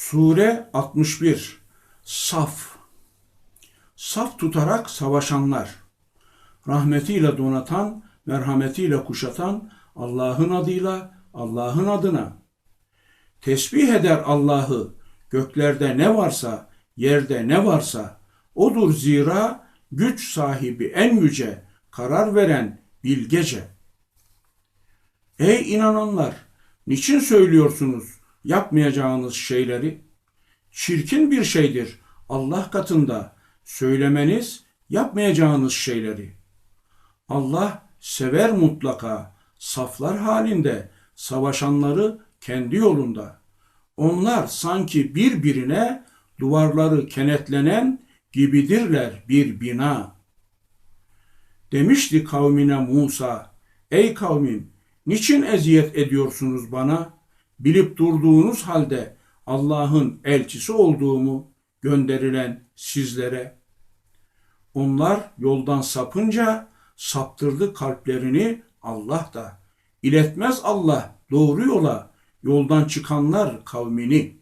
Sure 61 Saf. Saf tutarak savaşanlar. Rahmetiyle donatan, merhametiyle kuşatan Allah'ın adıyla, Allah'ın adına. Tesbih eder Allah'ı, göklerde ne varsa, yerde ne varsa, odur zira güç sahibi en yüce, karar veren bilgece. Ey inananlar, niçin söylüyorsunuz yapmayacağınız şeyleri? Çirkin bir şeydir Allah katında söylemeniz yapmayacağınız şeyleri. Allah sever mutlaka saflar halinde savaşanları kendi yolunda. Onlar sanki birbirine duvarları kenetlenen gibidirler bir bina. Demişti kavmine Musa, ey kavmim niçin eziyet ediyorsunuz bana? Bilip durduğunuz halde Allah'ın elçisi olduğumu gönderilen sizlere. Onlar yoldan sapınca saptırdı kalplerini Allah da. İletmez Allah doğru yola yoldan çıkanlar kavmini.